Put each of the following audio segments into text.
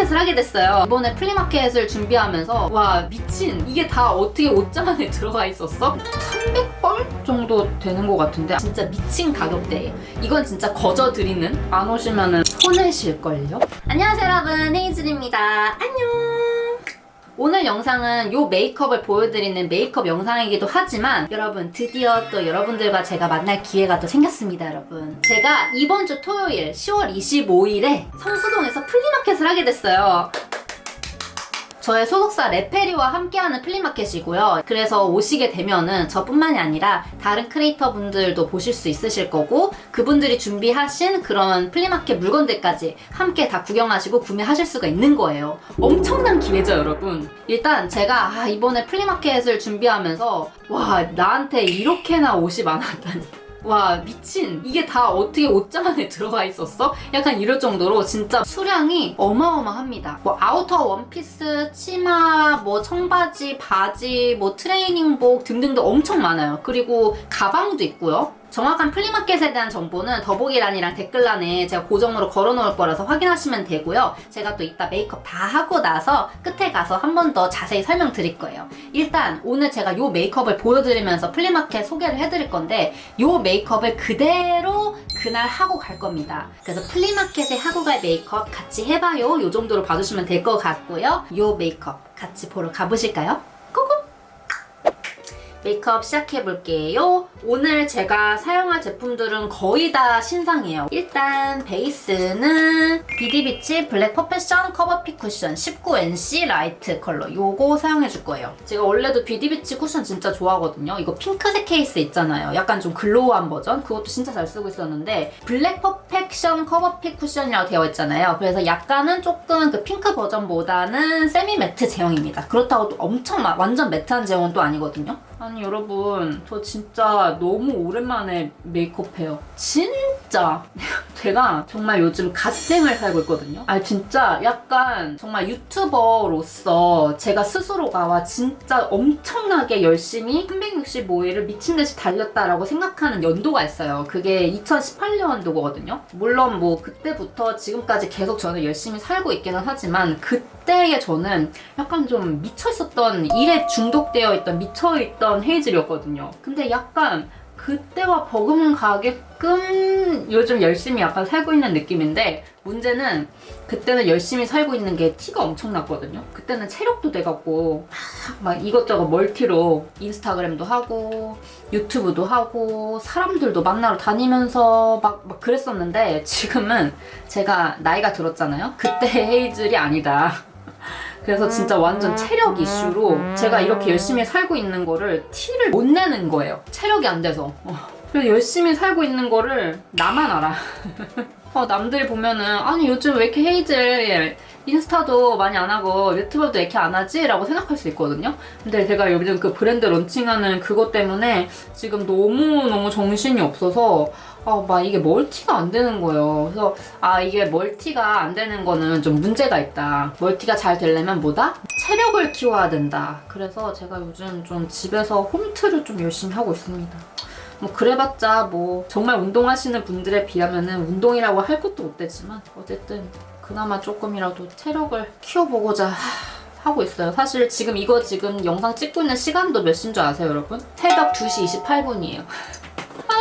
플리마켓을 하게 됐어요. 이번에 플리마켓을 준비하면서 와 미친 이게 다 어떻게 옷장 안에 들어가 있었어? 300벌 정도 되는 것 같은데 진짜 미친 가격대예요. 이건 진짜 거저 드리는 안 오시면은 손해실걸요? 안녕하세요 여러분 헤이즐입니다. 안녕. 오늘 영상은 요 메이크업을 보여드리는 메이크업 영상이기도 하지만 여러분 드디어 또 여러분들과 제가 만날 기회가 또 생겼습니다 여러분. 제가 이번 주 토요일 10월 25일에 성수동에서 플리마켓을 하게 됐어요 저의 소속사 레페리와 함께하는 플리마켓이고요. 그래서 오시게 되면은 저뿐만이 아니라 다른 크리에이터 분들도 보실 수 있으실 거고 그분들이 준비하신 그런 플리마켓 물건들까지 함께 다 구경하시고 구매하실 수가 있는 거예요. 엄청난 기회죠, 여러분. 일단 제가 아, 이번에 플리마켓을 준비하면서 와 나한테 이렇게나 옷이 많았다니. 와 미친. 이게 다 어떻게 옷장 안에 들어가 있었어? 약간 이럴 정도로 진짜 수량이 어마어마합니다. 뭐 아우터 원피스 치마 뭐 청바지 바지 뭐 트레이닝복 등등도 엄청 많아요. 그리고 가방도 있고요 정확한 플리마켓에 대한 정보는 더보기란이랑 댓글란에 제가 고정으로 걸어놓을 거라서 확인하시면 되고요. 제가 또 이따 메이크업 다 하고 나서 끝에 가서 한 번 더 자세히 설명드릴 거예요. 일단 오늘 제가 요 메이크업을 보여드리면서 플리마켓 소개를 해드릴 건데 요 메이크업을 그대로 그날 하고 갈 겁니다. 그래서 플리마켓에 하고 갈 메이크업 같이 해봐요. 요 정도로 봐주시면 될 것 같고요. 요 메이크업 같이 보러 가보실까요? 메이크업 시작해 볼게요. 오늘 제가 사용할 제품들은 거의 다 신상이에요. 일단 베이스는 비디비치 블랙 퍼페션 커버핏 쿠션 19NC 라이트 컬러 요거 사용해 줄 거예요. 제가 원래도 비디비치 쿠션 진짜 좋아하거든요. 이거 핑크색 케이스 있잖아요. 약간 좀 글로우한 버전 그것도 진짜 잘 쓰고 있었는데 블랙 퍼펙션 커버핏 쿠션이라고 되어 있잖아요. 그래서 약간은 조금 그 핑크 버전보다는 세미 매트 제형입니다. 그렇다고 또 엄청 막 완전 매트한 제형은 또 아니거든요. 아니 여러분 저 진짜 너무 오랜만에 메이크업해요. 진짜 제가 정말 요즘 갓생을 살고 있거든요. 아 진짜 약간 정말 유튜버로서 제가 스스로가 와 진짜 엄청나게 열심히 365일을 미친 듯이 달렸다라고 생각하는 연도가 있어요. 그게 2018년도거든요. 물론 뭐 그때부터 지금까지 계속 저는 열심히 살고 있기는 하지만 그때의 저는 약간 좀 미쳐 있었던 일에 중독되어 있던 미쳐 있던 헤이즐이었거든요. 근데 약간 그때와 버금 가게끔 요즘 열심히 약간 살고 있는 느낌인데 문제는 그때는 열심히 살고 있는 게 티가 엄청 났거든요. 그때는 체력도 돼갖고 막 이것저것 멀티로 인스타그램도 하고 유튜브도 하고 사람들도 만나러 다니면서 막, 막 그랬었는데 지금은 제가 나이가 들었잖아요. 그때 헤이즐이 아니다. 그래서 진짜 완전 체력 이슈로 제가 이렇게 열심히 살고 있는 거를 티를 못 내는 거예요. 체력이 안 돼서. 어. 그래서 열심히 살고 있는 거를 나만 알아. 어, 남들이 보면은 아니 요즘 왜 이렇게 헤이즐 인스타도 많이 안 하고 유튜브도 왜 이렇게 안 하지? 라고 생각할 수 있거든요. 근데 제가 요즘 그 브랜드 런칭하는 그것 때문에 지금 너무너무 정신이 없어서 아, 막 이게 멀티가 안 되는 거예요. 그래서 아, 이게 멀티가 안 되는 거는 좀 문제가 있다. 멀티가 잘 되려면 뭐다? 체력을 키워야 된다. 그래서 제가 요즘 좀 집에서 홈트를 좀 열심히 하고 있습니다. 뭐 그래봤자 뭐 정말 운동하시는 분들에 비하면은 운동이라고 할 것도 못 되지만 어쨌든 그나마 조금이라도 체력을 키워보고자 하- 하고 있어요. 사실 지금 이거 지금 영상 찍고 있는 시간도 몇 시인 줄 아세요, 여러분? 새벽 2시 28분이에요. 아,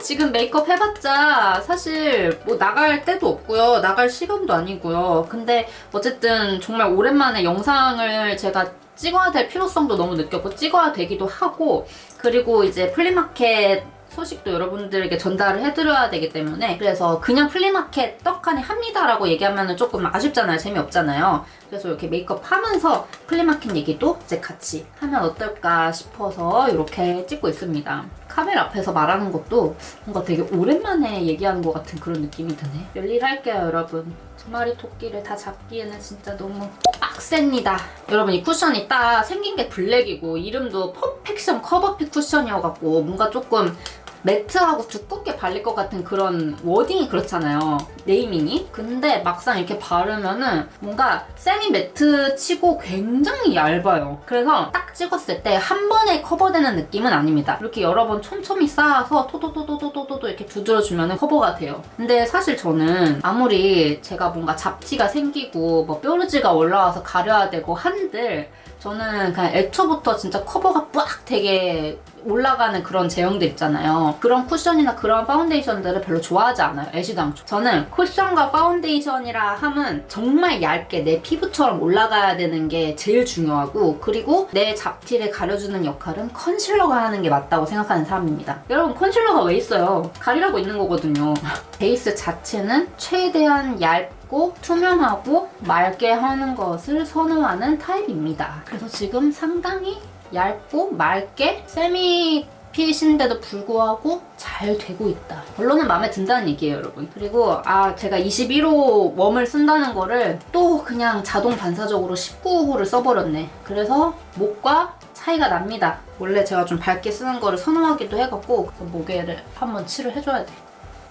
지금 메이크업 해봤자 사실 뭐 나갈 때도 없고요. 나갈 시간도 아니고요. 근데 어쨌든 정말 오랜만에 영상을 제가 찍어야 될 필요성도 너무 느꼈고 찍어야 되기도 하고 그리고 이제 플리마켓 소식도 여러분들에게 전달을 해드려야 되기 때문에 그래서 그냥 플리마켓 떡하니 합니다라고 얘기하면 조금 아쉽잖아요 재미없잖아요 그래서 이렇게 메이크업 하면서 플리마켓 얘기도 이제 같이 하면 어떨까 싶어서 이렇게 찍고 있습니다 카메라 앞에서 말하는 것도 뭔가 되게 오랜만에 얘기하는 것 같은 그런 느낌이 드네 열일할게요 여러분 두 마리 토끼를 다 잡기에는 진짜 너무 빡셉니다. 여러분 이 쿠션이 딱 생긴 게 블랙이고 이름도 퍼펙션 커버핏 쿠션이어갖고 뭔가 조금 매트하고 두껍게 발릴 것 같은 그런 워딩이 그렇잖아요. 네이밍이. 근데 막상 이렇게 바르면은 뭔가 세미 매트 치고 굉장히 얇아요. 그래서 딱 찍었을 때 한 번에 커버되는 느낌은 아닙니다. 이렇게 여러 번 촘촘히 쌓아서 토도토도도도도 이렇게 두드려주면 커버가 돼요. 근데 사실 저는 아무리 제가 뭔가 잡티가 생기고 뭐 뾰루지가 올라와서 가려야 되고 한들 저는 그냥 애초부터 진짜 커버가 빡 되게 올라가는 그런 제형들 있잖아요. 그런 쿠션이나 그런 파운데이션들을 별로 좋아하지 않아요. 않죠. 저는 쿠션과 파운데이션이라 함은 정말 얇게 내 피부처럼 올라가야 되는 게 제일 중요하고 그리고 내 잡티를 가려주는 역할은 컨실러가 하는 게 맞다고 생각하는 사람입니다. 여러분 컨실러가 왜 있어요? 가리라고 있는 거거든요. 베이스 자체는 최대한 얇고 투명하고 맑게 하는 것을 선호하는 타입입니다. 그래서 지금 상당히 얇고 맑게 세미 핏인데도 불구하고 잘 되고 있다. 결론은 마음에 든다는 얘기예요, 여러분. 그리고 아 제가 21호 웜을 쓴다는 거를 또 그냥 자동 반사적으로 19호를 써버렸네. 그래서 목과 차이가 납니다. 원래 제가 좀 밝게 쓰는 거를 선호하기도 해갖고 그래서 목에를 한번 칠을 해줘야 돼.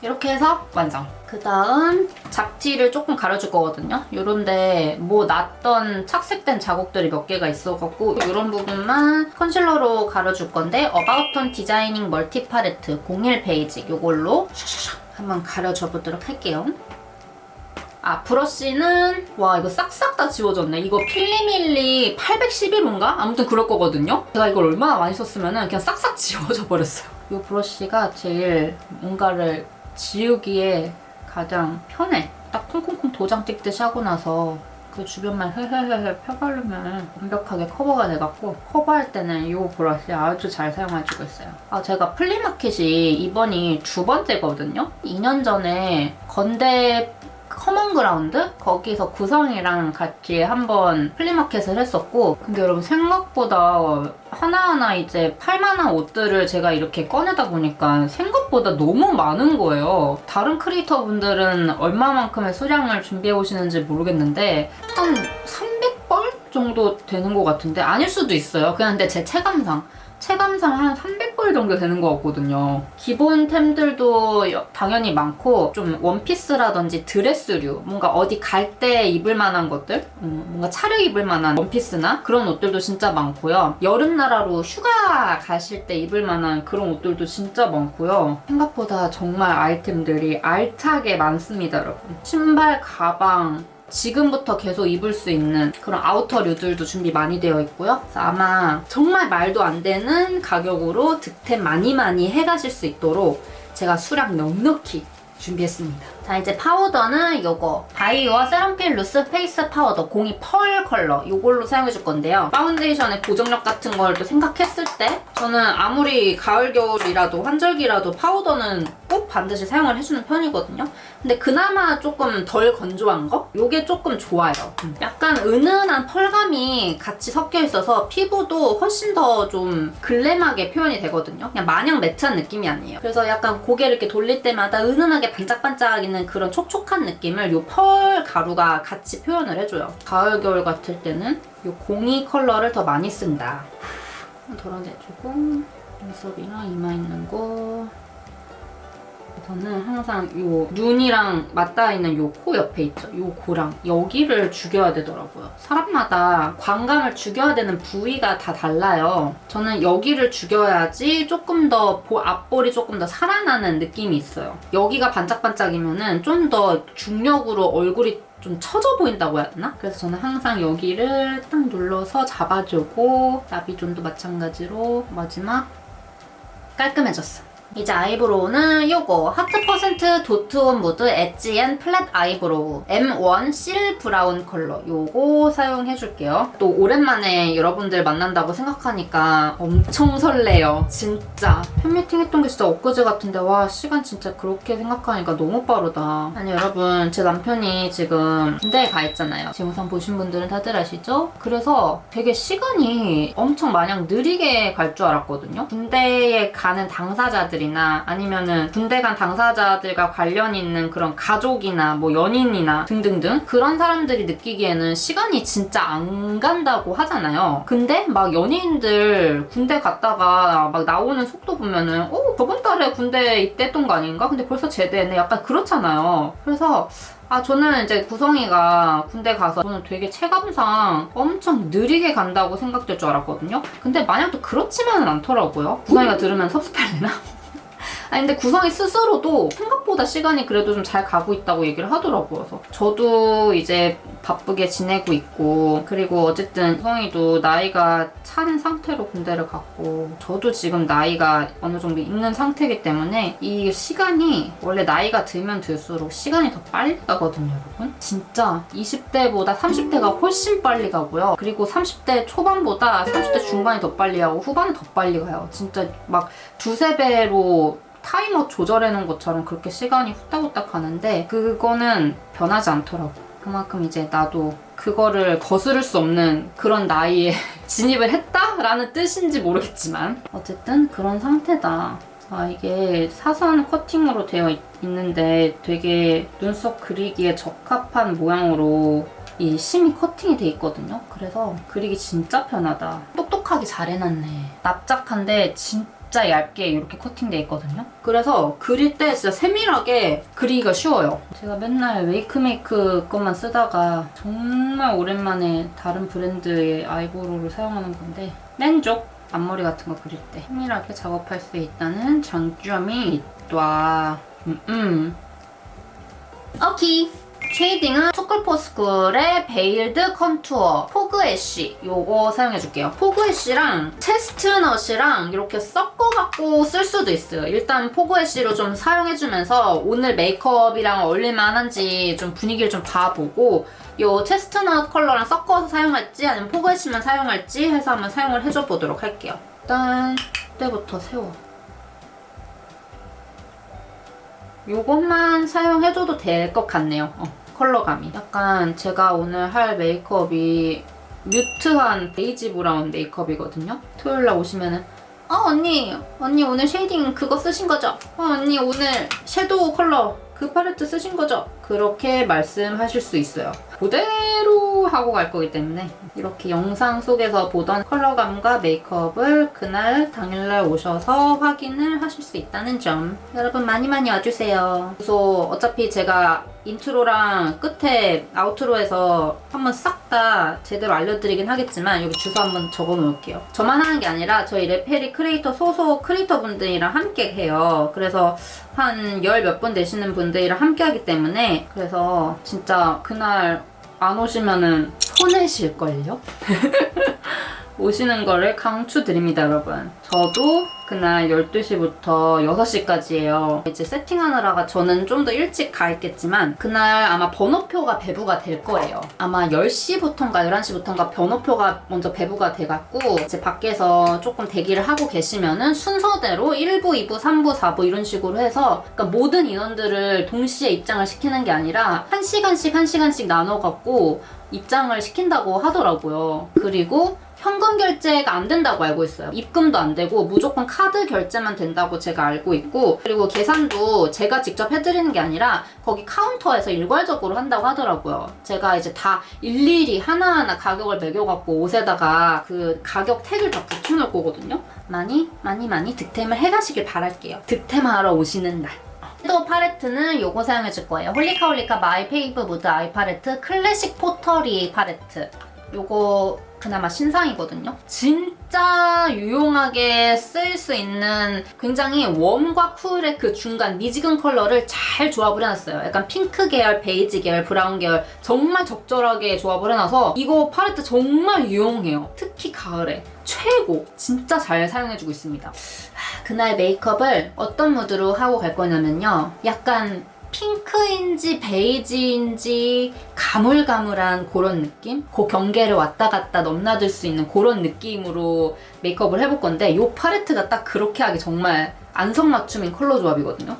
이렇게 해서 완성. 그 다음 잡티를 조금 가려줄 거거든요. 요런데 뭐 났던 착색된 자국들이 몇 개가 있어갖고 이런 부분만 컨실러로 가려줄 건데 어바웃톤 디자이닝 멀티 팔레트 01 베이지 요걸로 샤샤샥 한번 가려줘 보도록 할게요. 아 브러쉬는 와 이거 싹싹 다 지워졌네 이거 필리밀리 811호인가? 아무튼 그럴 거거든요 제가 이걸 얼마나 많이 썼으면 그냥 싹싹 지워져 버렸어요 이 브러쉬가 제일 뭔가를 지우기에 가장 편해 딱 콩콩콩 도장 찍듯이 하고 나서 그 주변만 흘흘흘 펴바르면 완벽하게 커버가 돼갖고 커버할 때는 이 브러쉬 아주 잘 사용해주고 있어요. 아 제가 플리마켓이 이번이 두 번째거든요. 2년 전에 건대 커먼 그라운드? 거기서 구성이랑 같이 한번 플리마켓을 했었고 근데 여러분 생각보다 하나하나 이제 팔만한 옷들을 제가 이렇게 꺼내다 보니까 생각보다 너무 많은 거예요. 다른 크리에이터 분들은 얼마만큼의 수량을 준비해 오시는지 모르겠는데 한 300벌 정도 되는 것 같은데 아닐 수도 있어요. 그냥 근데 제 체감상 체감상 한 300벌 정도 되는 것 같거든요. 기본템들도 여- 당연히 많고 좀 원피스라든지 드레스류 뭔가 어디 갈 때 입을 만한 것들 음, 뭔가 차려 입을 만한 원피스나 그런 옷들도 진짜 많고요. 여름 나라로 휴가 가실 때 입을 만한 그런 옷들도 진짜 많고요. 생각보다 정말 아이템들이 알차게 많습니다, 여러분. 신발, 가방, 지금부터 계속 입을 수 있는 그런 아우터 류들도 준비 많이 되어 있고요. 아마 정말 말도 안 되는 가격으로 득템 많이 많이 해가실 수 있도록 제가 수량 넉넉히 준비했습니다. 자 이제 파우더는 요거 바이오와 세럼필 루스 페이스 파우더 02펄 컬러 요걸로 사용해 줄 건데요. 파운데이션의 고정력 같은 걸 또 생각했을 때 저는 아무리 가을 겨울이라도 환절기라도 파우더는 꼭 반드시 사용을 해주는 편이거든요. 근데 그나마 조금 덜 건조한 거? 요게 조금 좋아요. 음. 약간 은은한 펄감이 같이 섞여 있어서 피부도 훨씬 더 좀 글램하게 표현이 되거든요. 그냥 마냥 매트한 느낌이 아니에요. 그래서 약간 고개를 이렇게 돌릴 때마다 은은하게 반짝반짝이는 그런 촉촉한 느낌을 요펄 가루가 같이 표현을 해줘요. 가을 겨울 같을 때는 요 공이 컬러를 더 많이 쓴다. 덜어내주고 눈썹이랑 이마 있는 거 저는 항상 요 눈이랑 맞닿아 있는 요 코 옆에 있죠. 요 고랑 여기를 죽여야 되더라고요. 사람마다 광감을 죽여야 되는 부위가 다 달라요. 저는 여기를 죽여야지 조금 더 보- 앞볼이 조금 더 살아나는 느낌이 있어요. 여기가 반짝반짝이면은 좀 더 중력으로 얼굴이 좀 처져 보인다고 해야 되나? 그래서 저는 항상 여기를 딱 눌러서 잡아주고 나비존도 마찬가지로 마지막 깔끔해졌어. 이제 아이브로우는 요거 하트 퍼센트 도트온 무드 엣지 앤 플랫 아이브로우 M1 실 브라운 컬러 요거 사용해줄게요. 또 오랜만에 여러분들 만난다고 생각하니까 엄청 설레요. 진짜 팬미팅 했던 게 진짜 엊그제 같은데 와 시간 진짜 그렇게 생각하니까 너무 빠르다. 아니 여러분 제 남편이 지금 군대에 가 있잖아요. 제 영상 보신 분들은 다들 아시죠? 그래서 되게 시간이 엄청 마냥 느리게 갈 줄 알았거든요. 군대에 가는 당사자들이 사람들이나 아니면은 군대 간 당사자들과 관련 있는 그런 가족이나 뭐 연인이나 등등등 그런 사람들이 느끼기에는 시간이 진짜 안 간다고 하잖아요. 근데 막 연예인들 군대 갔다가 막 나오는 속도 보면은 어 저번 달에 군대 입대했던 거 아닌가? 근데 벌써 제대했네. 약간 그렇잖아요. 그래서 아, 저는 이제 구성이가 군대 가서 저는 되게 체감상 엄청 느리게 간다고 생각될 줄 알았거든요. 근데 마냥 또 그렇지만은 않더라고요. 구성이가 들으면 섭섭할래나? 아니 근데 구성이 스스로도 생각보다 시간이 그래도 좀 잘 가고 있다고 얘기를 하더라고요. 저도 이제 바쁘게 지내고 있고 그리고 어쨌든 구성이도 나이가 찬 상태로 군대를 갔고 저도 지금 나이가 어느 정도 있는 상태이기 때문에 이 시간이 원래 나이가 들면 들수록 시간이 더 빨리 가거든요, 여러분. 진짜 20대보다 30대가 훨씬 빨리 가고요. 그리고 30대 초반보다 30대 중반이 더 빨리 하고 후반은 더 빨리 가요. 진짜 막 두세 배로 타이머 조절해 놓은 것처럼 그렇게 시간이 후딱후딱 가는데 그거는 변하지 않더라고. 그만큼 이제 나도 그거를 거스를 수 없는 그런 나이에 진입을 했다라는 뜻인지 모르겠지만 어쨌든 그런 상태다. 아 이게 사선 커팅으로 되어 있, 있는데 되게 눈썹 그리기에 적합한 모양으로 이 심이 커팅이 돼 있거든요. 그래서 그리기 진짜 편하다. 똑똑하게 잘 해놨네. 납작한데 진짜 얇게 이렇게 커팅돼 있거든요. 그래서 그릴 때 진짜 세밀하게 그리기가 쉬워요. 제가 맨날 웨이크메이크 것만 쓰다가 정말 오랜만에 다른 브랜드의 아이브로우를 사용하는 건데 맨족 앞머리 같은 거 그릴 때 세밀하게 작업할 수 있다는 장점이 있다. 음, 음. 오케이. 쉐이딩은 투쿨포스쿨의 베일드 컨투어 포그 애쉬 요거 사용해줄게요. 포그 애쉬랑 체스트넛이랑 이렇게 섞어갖고 쓸 수도 있어요. 일단 포그 애쉬로 좀 사용해주면서 오늘 메이크업이랑 어울릴만한지 좀 분위기를 좀 봐보고 요 체스트넛 컬러랑 섞어서 사용할지 아니면 포그 애쉬만 사용할지 해서 한번 사용을 해줘보도록 할게요. 일단 때부터 세워. 요것만 사용해줘도 될 것 같네요. 어, 컬러감이. 약간 제가 오늘 할 메이크업이 뮤트한 베이지 브라운 메이크업이거든요. 토요일 날 오시면은 어 언니 언니 오늘 쉐이딩 그거 쓰신 거죠? 어 언니 오늘 섀도우 컬러 그 팔레트 쓰신 거죠? 그렇게 말씀하실 수 있어요. 그대로 하고 갈 거기 때문에 이렇게 영상 속에서 보던 컬러감과 메이크업을 그날 당일날 오셔서 확인을 하실 수 있다는 점 여러분 많이 많이 와주세요. 그래서 어차피 제가 인트로랑 끝에 아우트로에서 한번 싹 다 제대로 알려드리긴 하겠지만 여기 주소 한번 적어 놓을게요. 저만 하는 게 아니라 저희 레페리 크리에이터 소속 크리에이터 분들이랑 함께 해요. 그래서 한 열 몇 분 되시는 분들이랑 함께 하기 때문에 그래서 진짜 그날 안 오시면은 손해실걸요? 오시는 거를 강추드립니다, 여러분. 저도 그날 12시부터 6시까지예요. 이제 세팅하느라가 저는 좀 더 일찍 가 있겠지만 그날 아마 번호표가 배부가 될 거예요. 아마 10시부터인가 11시부터인가 번호표가 먼저 배부가 돼갖고 이제 밖에서 조금 대기를 하고 계시면은 순서대로 1부, 2부, 3부, 4부 이런 식으로 해서 그러니까 모든 인원들을 동시에 입장을 시키는 게 아니라 1시간씩 1시간씩 나눠갖고 입장을 시킨다고 하더라고요. 그리고 현금 결제가 안 된다고 알고 있어요. 입금도 안 되고 무조건 카드 결제만 된다고 제가 알고 있고 그리고 계산도 제가 직접 해드리는 게 아니라 거기 카운터에서 일괄적으로 한다고 하더라고요. 제가 이제 다 일일이 하나하나 가격을 매겨갖고 옷에다가 그 가격 태그를 다 붙여놓을 거거든요. 많이 많이 많이 득템을 해가시길 바랄게요. 득템하러 오시는 날. 또 팔레트는 요거 사용해줄 거예요. 홀리카 홀리카 마이 페이브 무드 아이 팔레트 클래식 포터리 팔레트. 요거 그나마 신상이거든요. 진짜 유용하게 쓰일 수 있는 굉장히 웜과 쿨의 그 중간 미지근 컬러를 잘 조합을 해놨어요. 약간 핑크 계열, 베이지 계열, 브라운 계열 정말 적절하게 조합을 해놔서 이거 팔레트 정말 유용해요. 특히 가을에 최고! 진짜 잘 사용해주고 있습니다. 그날 메이크업을 어떤 무드로 하고 갈 거냐면요. 약간 핑크인지 베이지인지 가물가물한 그런 느낌? 그 경계를 왔다 갔다 넘나들 수 있는 그런 느낌으로 메이크업을 해볼 건데 이 팔레트가 딱 그렇게 하기 정말 안성맞춤인 컬러 조합이거든요.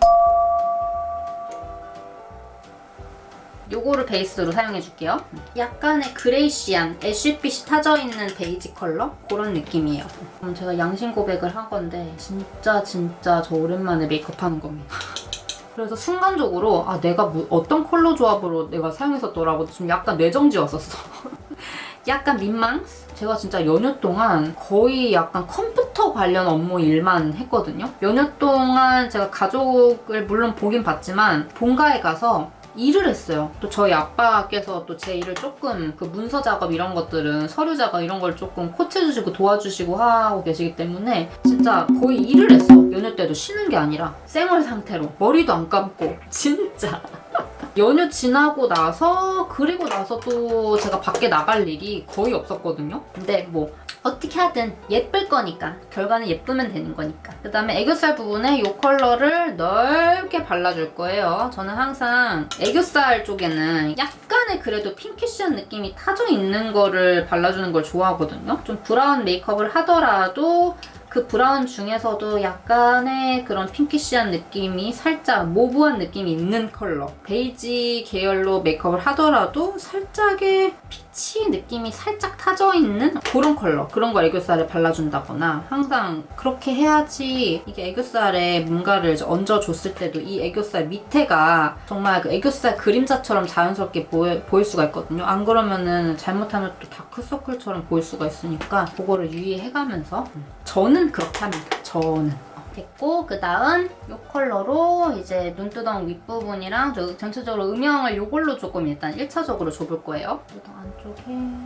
요거를 베이스로 사용해줄게요. 약간의 그레이시한 애쉬빛이 타져있는 베이지 컬러? 그런 느낌이에요. 그럼 제가 양심 고백을 한 건데 진짜 진짜 저 오랜만에 메이크업 하는 겁니다. 그래서 순간적으로 아 내가 뭐- 어떤 컬러 조합으로 내가 사용했었더라고 좀 약간 뇌정지 왔었어. 약간 민망? 제가 진짜 연휴 동안 거의 약간 컴퓨터 관련 업무 일만 했거든요. 연휴 동안 제가 가족을 물론 보긴 봤지만 본가에 가서 일을 했어요. 또 저희 아빠께서 또 제 일을 조금 그 문서 작업 이런 것들은 서류 작업 이런 걸 조금 코치해주시고 도와주시고 하고 계시기 때문에 진짜 거의 일을 했어. 연휴 때도 쉬는 게 아니라 생얼 상태로 머리도 안 감고 진짜. 연휴 지나고 나서 그리고 나서 또 제가 밖에 나갈 일이 거의 없었거든요. 근데 뭐 어떻게 하든 예쁠 거니까 결과는 예쁘면 되는 거니까. 그 다음에 애교살 부분에 이 컬러를 넓게 발라줄 거예요. 저는 항상 애교살 쪽에는 약간의 그래도 핑키쉬한 느낌이 타져 있는 거를 발라주는 걸 좋아하거든요. 좀 브라운 메이크업을 하더라도 그 브라운 중에서도 약간의 그런 핑키쉬한 느낌이 살짝 모브한 느낌이 있는 컬러. 베이지 계열로 메이크업을 하더라도 살짝의 피 치 느낌이 살짝 타져 있는 그런 컬러 그런 거 애교살에 발라준다거나 항상 그렇게 해야지 이게 애교살에 뭔가를 얹어줬을 때도 이 애교살 밑에가 정말 그 애교살 그림자처럼 자연스럽게 보여, 보일 수가 있거든요. 안 그러면은 잘못하면 또 다크서클처럼 보일 수가 있으니까 그거를 유의해가면서 저는 그렇게 합니다. 저는 됐고 그 다음 이 컬러로 이제 눈두덩 윗부분이랑 저 전체적으로 음영을 이걸로 조금 일단 1차적으로 줘볼 거예요. 눈두덩 안쪽에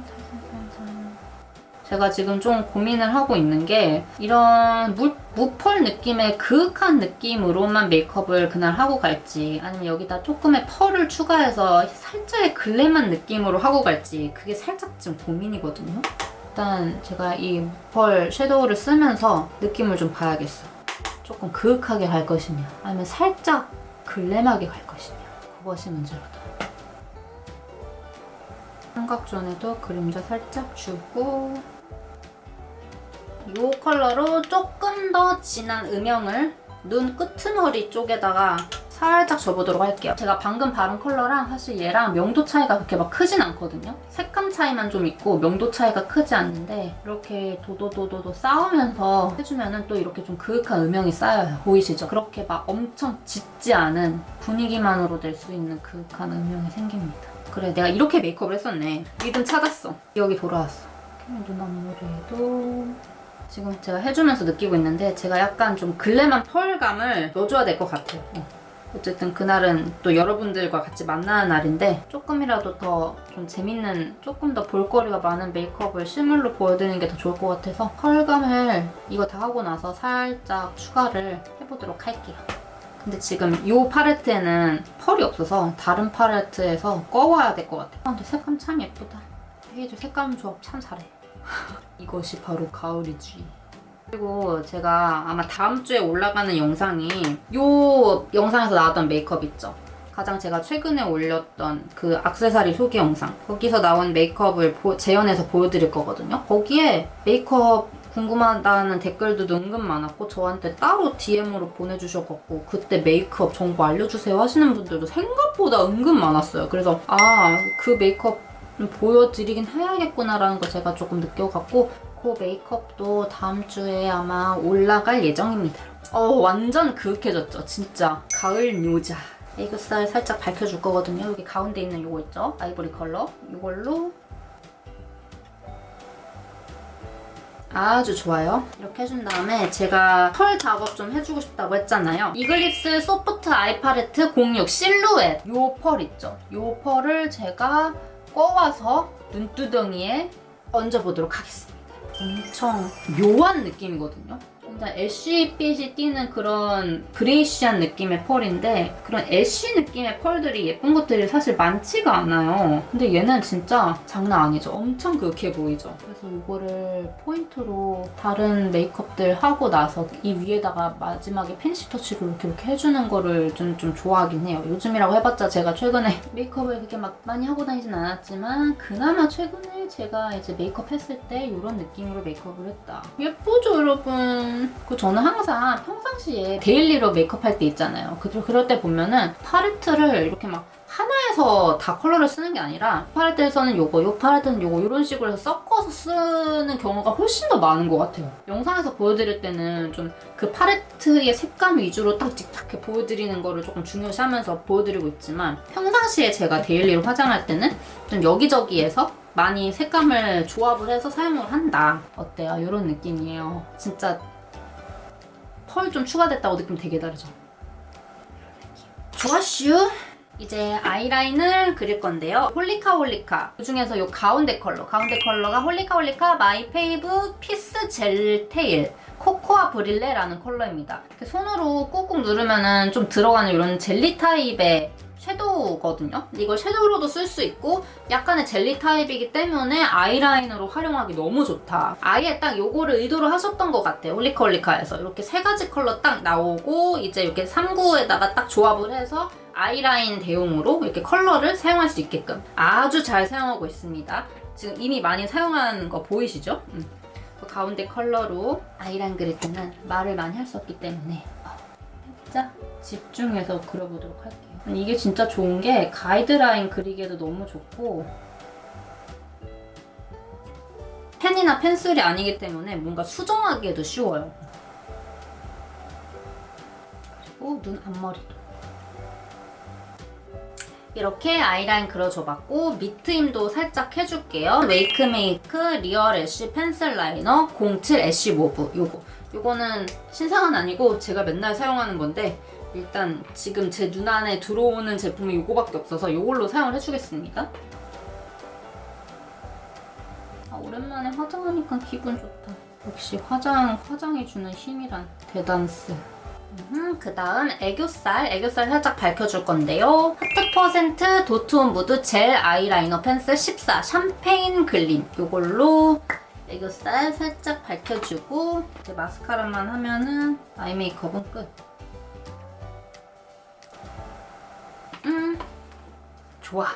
살살살살 제가 지금 좀 고민을 하고 있는 게 이런 물, 무펄 느낌의 그윽한 느낌으로만 메이크업을 그날 하고 갈지 아니면 여기다 조금의 펄을 추가해서 살짝의 글래만 느낌으로 하고 갈지 그게 살짝 좀 고민이거든요. 일단 제가 이 무펄 섀도우를 쓰면서 느낌을 좀 봐야겠어. 조금 그윽하게 갈 것이냐 아니면 살짝 글램하게 갈 것이냐. 그것이 문제로다. 삼각존에도 그림자 살짝 주고 이 컬러로 조금 더 진한 음영을 눈 끄트머리 쪽에다가 살짝 줘보도록 할게요. 제가 방금 바른 컬러랑 사실 얘랑 명도 차이가 그렇게 막 크진 않거든요. 색감 차이만 좀 있고 명도 차이가 크지 않는데 이렇게 도도도도도 쌓으면서 해주면은 또 이렇게 좀 그윽한 음영이 쌓여요. 보이시죠? 그렇게 막 엄청 짙지 않은 분위기만으로 낼 수 있는 그윽한 음영이 생깁니다. 그래 내가 이렇게 메이크업을 했었네. 리듬 찾았어. 기억이 돌아왔어. 눈 앞머리에도 지금 제가 해주면서 느끼고 있는데 제가 약간 좀 글래만 펄감을 넣어줘야 될 것 같아요. 어. 어쨌든 그날은 또 여러분들과 같이 만나는 날인데 조금이라도 더 좀 재밌는 조금 더 볼거리가 많은 메이크업을 실물로 보여드리는 게 더 좋을 것 같아서 펄감을 이거 다 하고 나서 살짝 추가를 해보도록 할게요. 근데 지금 이 팔레트에는 펄이 없어서 다른 팔레트에서 꺼와야 될 것 같아요. 아, 근데 색감 참 예쁘다. 헤이즈 색감 조합 참 잘해. 이것이 바로 가을이지. 그리고 제가 아마 다음 주에 올라가는 영상이 요 영상에서 나왔던 메이크업 있죠. 가장 제가 최근에 올렸던 그 악세사리 소개 영상. 거기서 나온 메이크업을 보- 재현해서 보여드릴 거거든요. 거기에 메이크업 궁금하다는 댓글들도 은근 많았고 저한테 따로 DM으로 보내주셔갖고 그때 메이크업 정보 알려주세요 하시는 분들도 생각보다 은근 많았어요. 그래서 아 그 메이크업 좀 보여드리긴 해야겠구나라는 걸 제가 조금 느껴갖고 그 메이크업도 다음 주에 아마 올라갈 예정입니다. 어 완전 그윽해졌죠 진짜 가을 요자 애교살 살짝 밝혀줄 거거든요 여기 가운데 있는 요거 있죠 아이보리 컬러 이걸로 아주 좋아요. 이렇게 해준 다음에 제가 털 작업 좀 해주고 싶다고 했잖아요. 이글립스 소프트 아이 팔레트 06 실루엣 요 펄 있죠? 요 펄을 제가 꺼와서 눈두덩이에 얹어보도록 하겠습니다. 엄청 묘한 느낌이거든요. 일단 애쉬빛이 띄는 그런 그레이시한 느낌의 펄인데 그런 애쉬 느낌의 펄들이 예쁜 것들이 사실 많지가 않아요. 근데 얘는 진짜 장난 아니죠. 엄청 그윽해 보이죠. 그래서 이거를 포인트로 다른 메이크업들 하고 나서 이 위에다가 마지막에 펜시 터치로 이렇게 이렇게 해주는 거를 좀, 좀 좋아하긴 해요. 요즘이라고 해봤자 제가 최근에 메이크업을 그렇게 막 많이 하고 다니진 않았지만 그나마 최근에 제가 이제 메이크업 했을 때 이런 느낌으로 메이크업을 했다. 예쁘죠 여러분? 음, 그 저는 항상 평상시에 데일리로 메이크업 할 때 있잖아요. 그, 그럴 때 보면은 팔레트를 이렇게 막 하나에서 다 컬러를 쓰는 게 아니라 팔레트에서는 요거, 요 팔레트는 요거 이런 식으로 해서 섞어서 쓰는 경우가 훨씬 더 많은 것 같아요. 영상에서 보여드릴 때는 좀 그 팔레트의 색감 위주로 딱 직탁해 보여드리는 거를 조금 중요시하면서 보여드리고 있지만 평상시에 제가 데일리로 화장할 때는 좀 여기저기에서 많이 색감을 조합을 해서 사용을 한다. 어때요? 이런 느낌이에요. 진짜 펄 좀 추가됐다고 느낌 되게 다르죠? 좋았슈! 이제 아이라인을 그릴 건데요. 홀리카 홀리카. 그 중에서 이 가운데 컬러. 가운데 컬러가 홀리카 홀리카 마이 페이브 피스 젤 테일. 코코아 브릴레라는 컬러입니다. 이렇게 손으로 꾹꾹 누르면은 좀 들어가는 이런 젤리 타입의 섀도우거든요. 이걸 섀도우로도 쓸 수 있고 약간의 젤리 타입이기 때문에 아이라이너로 활용하기 너무 좋다. 아예 딱 요거를 의도를 하셨던 것 같아요. 홀리카 홀리카에서 이렇게 세 가지 컬러 딱 나오고 이제 이렇게 3구에다가 딱 조합을 해서 아이라인 대용으로 이렇게 컬러를 사용할 수 있게끔 아주 잘 사용하고 있습니다. 지금 이미 많이 사용한 거 보이시죠? 음. 그 가운데 컬러로 아이라인 그릴 때는 말을 많이 할 수 없기 때문에 진짜 집중해서 그려보도록 할게요. 이게 진짜 좋은 게 가이드라인 그리기에도 너무 좋고 펜이나 펜슬이 아니기 때문에 뭔가 수정하기에도 쉬워요. 그리고 눈 앞머리도. 이렇게 아이라인 그려줘봤고 밑트임도 살짝 해줄게요. 웨이크메이크 리얼 애쉬 펜슬 라이너 07 애쉬 모브 요거 요거는 신상은 아니고 제가 맨날 사용하는 건데 일단 지금 제 눈안에 들어오는 제품이 요거밖에 없어서 요걸로 사용을 해주겠습니다. 아, 오랜만에 화장하니까 기분 좋다. 역시 화장, 화장이 주는 힘이란 대단스. 음, 그 다음 애교살, 애교살 살짝 밝혀줄 건데요. 하트 퍼센트 도트온 무드 젤 아이라이너 펜슬 14 샴페인 글림 요걸로 애교살 살짝 밝혀주고 이제 마스카라만 하면은 아이 메이크업은 끝. 음, 좋아.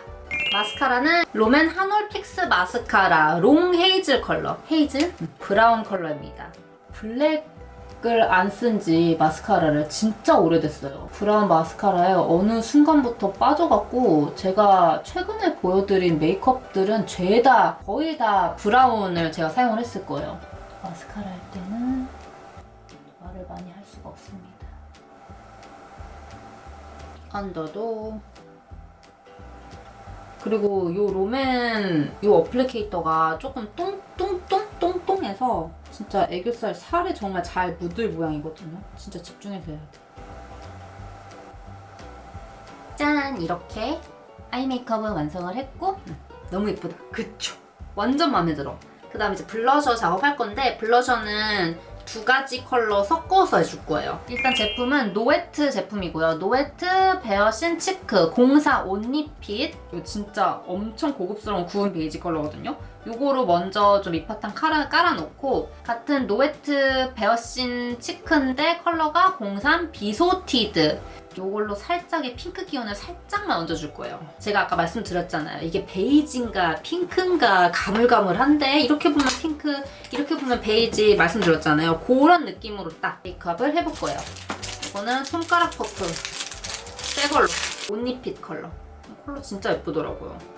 마스카라는 롬앤 한올 픽스 마스카라 롱 헤이즐 컬러. 헤이즐? 음, 브라운 컬러입니다. 블랙을 안 쓴 지 마스카라를 진짜 오래됐어요. 브라운 마스카라에 어느 순간부터 빠져갖고 제가 최근에 보여드린 메이크업들은 죄다 거의 다 브라운을 제가 사용을 했을 거예요. 마스카라 할 때는 말을 많이 할 수가 없습니다. 언더도 그리고 요 롬앤 요 어플리케이터가 조금 똥똥똥똥똥해서 진짜 애교살 살에 정말 잘 묻을 모양이거든요. 진짜 집중해서 해야 돼. 짠 이렇게 아이 메이크업은 완성을 했고 음, 너무 예쁘다. 그쵸? 완전 마음에 들어. 그 다음에 이제 블러셔 작업할 건데 블러셔는 두 가지 컬러 섞어서 해줄 거예요. 일단 제품은 노웨트 제품이고요. 노웨트 베어신 치크 04 온리핏 이거 진짜 엄청 고급스러운 구운 베이지 컬러거든요. 요거로 먼저 좀 밑바탕 깔아, 깔아놓고 같은 노웨트 베어신 치크인데 컬러가 03 비소티드 요걸로 살짝의 핑크 기운을 살짝만 얹어줄 거예요. 제가 아까 말씀드렸잖아요. 이게 베이지인가 핑크인가 가물가물한데 이렇게 보면 핑크, 이렇게 보면 베이지 말씀드렸잖아요. 그런 느낌으로 딱 메이크업을 해볼 거예요. 이거는 손가락 퍼프 새 걸로 옷잎핏 컬러. 컬러 진짜 예쁘더라고요.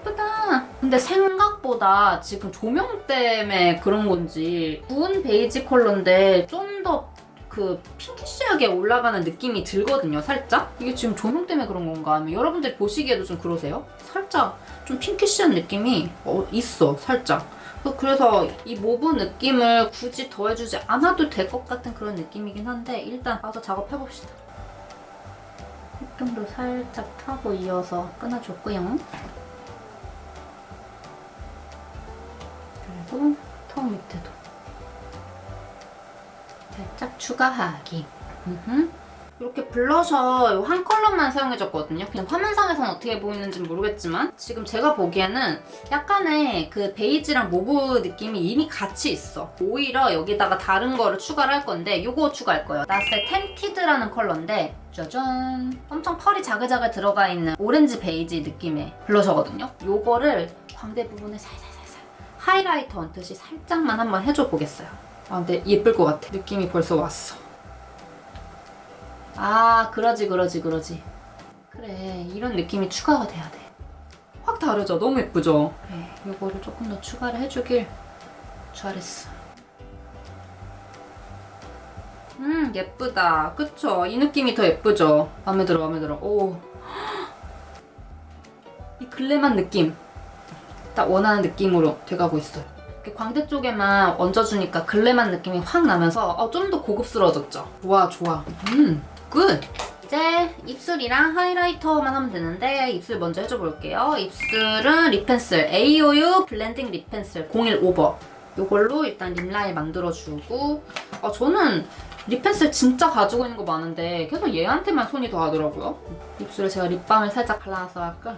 예쁘다. 근데 생각보다 지금 조명 때문에 그런 건지 구운 베이지 컬러인데 좀더 그 핑키쉬하게 올라가는 느낌이 들거든요, 살짝. 이게 지금 조명 때문에 그런 건가? 아니면 여러분들 보시기에도 좀 그러세요? 살짝 좀 핑키쉬한 느낌이 어, 있어, 살짝. 그- 그래서 이 모브 느낌을 굳이 더해주지 않아도 될 것 같은 그런 느낌이긴 한데 일단 와서 작업해봅시다. 콧등도 살짝 타고 이어서 끊어줬고요. 그리고 턱 밑에도 살짝 추가하기. 이렇게 블러셔 한 컬러만 사용해줬거든요. 그냥 화면상에서는 어떻게 보이는지 모르겠지만 지금 제가 보기에는 약간의 그 베이지랑 모브 느낌이 이미 같이 있어. 오히려 여기다가 다른 거를 추가를 할 건데 이거 추가할 거예요. 나스의 템티드라는 컬러인데 짜잔 엄청 펄이 자글자글 들어가 있는 오렌지 베이지 느낌의 블러셔거든요. 요거를 광대 부분에 살살살살 하이라이터 얹듯이 살짝만 한번 해줘 보겠어요. 아 근데 예쁠 것 같아. 느낌이 벌써 왔어. 아 그러지 그러지 그러지. 그래 이런 느낌이 추가가 돼야 돼. 확 다르죠? 너무 예쁘죠? 그래 요거를 조금 더 추가를 해주길 잘했어. 음 예쁘다. 그쵸? 이 느낌이 더 예쁘죠? 마음에 들어 마음에 들어. 오. 이 글래만 느낌. 딱 원하는 느낌으로 돼가고 있어요. 이렇게 광대 쪽에만 얹어주니까 글래만 느낌이 확 나면서 어, 좀 더 고급스러워졌죠? 좋아 좋아. 음 굿! 이제 입술이랑 하이라이터만 하면 되는데 입술 먼저 해줘 볼게요. 입술은 립펜슬 AOU 블렌딩 립펜슬 01 오버 이걸로 일단 립라인 만들어주고 아, 저는 립펜슬 진짜 가지고 있는 거 많은데 계속 얘한테만 손이 더 하더라고요. 입술에 제가 립밤을 살짝 발라서 할까?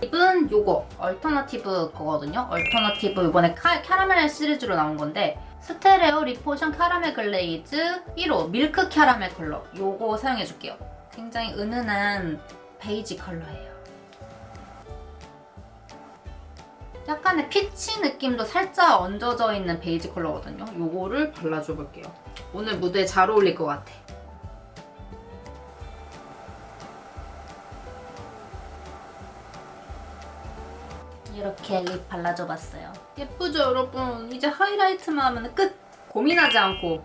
립은 요거 얼터너티브 거거든요. 얼터너티브 이번에 카, 캐러멜 시리즈로 나온 건데 스테레오 리포션 캐러멜 글레이즈 1호 밀크 캐러멜 컬러 요거 사용해 줄게요. 굉장히 은은한 베이지 컬러예요. 약간의 피치 느낌도 살짝 얹어져 있는 베이지 컬러거든요. 요거를 발라줘 볼게요. 오늘 무대에 잘 어울릴 것 같아. 이렇게 립 발라줘 봤어요. 예쁘죠, 여러분? 이제 하이라이트만 하면 끝! 고민하지 않고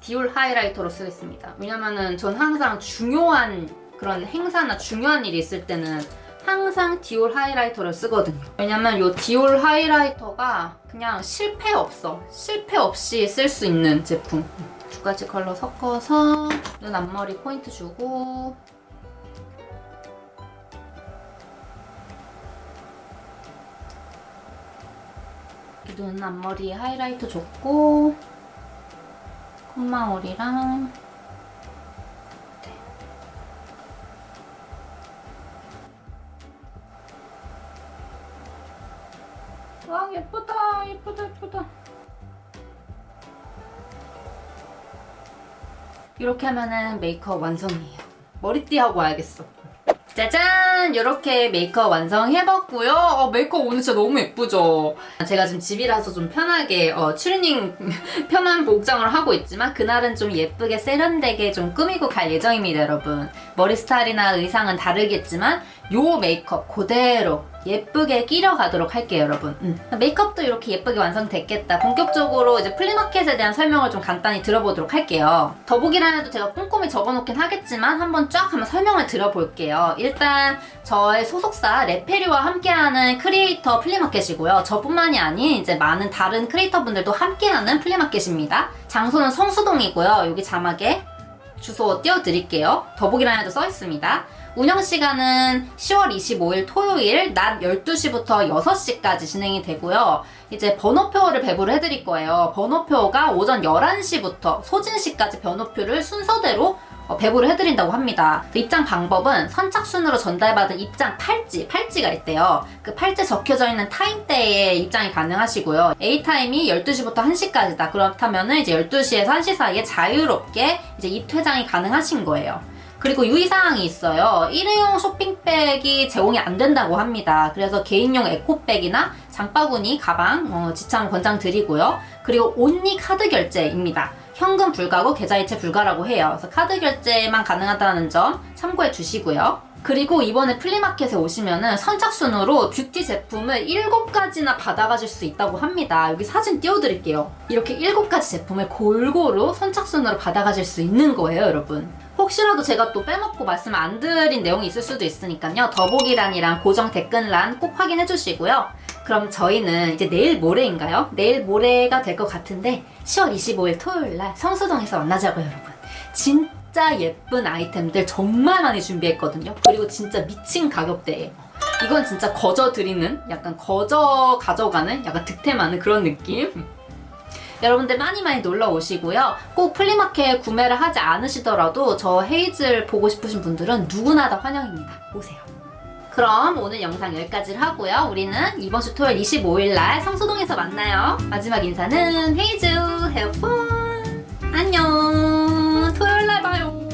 디올 하이라이터로 쓰겠습니다. 왜냐면은 전 항상 중요한 그런 행사나 중요한 일이 있을 때는 항상 디올 하이라이터를 쓰거든요. 왜냐면 이 디올 하이라이터가 그냥 실패 없어. 실패 없이 쓸 수 있는 제품. 두 가지 컬러 섞어서 눈 앞머리 포인트 주고 눈 앞머리에 하이라이터 줬고 콧망울이랑 네. 와 예쁘다 예쁘다 예쁘다. 이렇게 하면은 메이크업 완성이에요. 머리띠 하고 와야겠어 짜잔! 이렇게 메이크업 완성해봤고요. 어, 메이크업 오늘 진짜 너무 예쁘죠? 제가 지금 집이라서 좀 편하게 어, 추리닝 편한 복장을 하고 있지만 그날은 좀 예쁘게 세련되게 좀 꾸미고 갈 예정입니다, 여러분. 머리 스타일이나 의상은 다르겠지만 요 메이크업 그대로 예쁘게 끼려 가도록 할게요, 여러분. 음. 메이크업도 이렇게 예쁘게 완성됐겠다. 본격적으로 이제 플리마켓에 대한 설명을 좀 간단히 들어보도록 할게요. 더보기란에도 제가 꼼꼼히 적어놓긴 하겠지만 한번 쫙 한번 설명을 들어볼게요. 일단 저의 소속사 레페리와 함께하는 크리에이터 플리마켓이고요. 저뿐만이 아닌 이제 많은 다른 크리에이터분들도 함께하는 플리마켓입니다. 장소는 성수동이고요. 여기 자막에 주소 띄워드릴게요. 더보기란에도 써 있습니다. 운영 시간은 10월 25일 토요일 낮 12시부터 6시까지 진행이 되고요. 이제 번호표를 배부를 해드릴 거예요. 번호표가 오전 11시부터 소진시까지 번호표를 순서대로 어, 배부를 해드린다고 합니다. 그 입장 방법은 선착순으로 전달받은 입장 팔찌, 팔찌가 있대요. 그 팔찌 적혀져 있는 타임대에 입장이 가능하시고요. A타임이 12시부터 1시까지다. 그렇다면은 이제 12시에서 1시 사이에 자유롭게 이제 입퇴장이 가능하신 거예요. 그리고 유의사항이 있어요. 일회용 쇼핑백이 제공이 안 된다고 합니다. 그래서 개인용 에코백이나 장바구니, 가방, 어, 지참 권장 드리고요. 그리고 온리 카드 결제입니다. 현금 불가고 계좌이체 불가라고 해요. 그래서 카드 결제만 가능하다는 점 참고해 주시고요. 그리고 이번에 플리마켓에 오시면은 선착순으로 뷰티 제품을 7가지나 받아가실 수 있다고 합니다. 여기 사진 띄워드릴게요. 이렇게 7가지 제품을 골고루 선착순으로 받아가실 수 있는 거예요, 여러분. 혹시라도 제가 또 빼먹고 말씀 안 드린 내용이 있을 수도 있으니까요. 더보기란이랑 고정 댓글란 꼭 확인해 주시고요. 그럼 저희는 이제 내일 모레인가요? 내일 모레가 될 것 같은데 10월 25일 토요일 날 성수동에서 만나자고요, 여러분. 진짜 예쁜 아이템들 정말 많이 준비했거든요. 그리고 진짜 미친 가격대에 이건 진짜 거저 드리는 약간 거저 가져가는 약간 득템 하는 그런 느낌. 여러분들 많이 많이 놀러 오시고요. 꼭 플리마켓 구매를 하지 않으시더라도 저 헤이즐 보고 싶으신 분들은 누구나 다 환영입니다. 오세요. 그럼 오늘 영상 여기까지 하고요. 우리는 이번 주 토요일 25일날 성수동에서 만나요. 마지막 인사는 헤이즐 헤어폰 안녕 토요일날 봐요.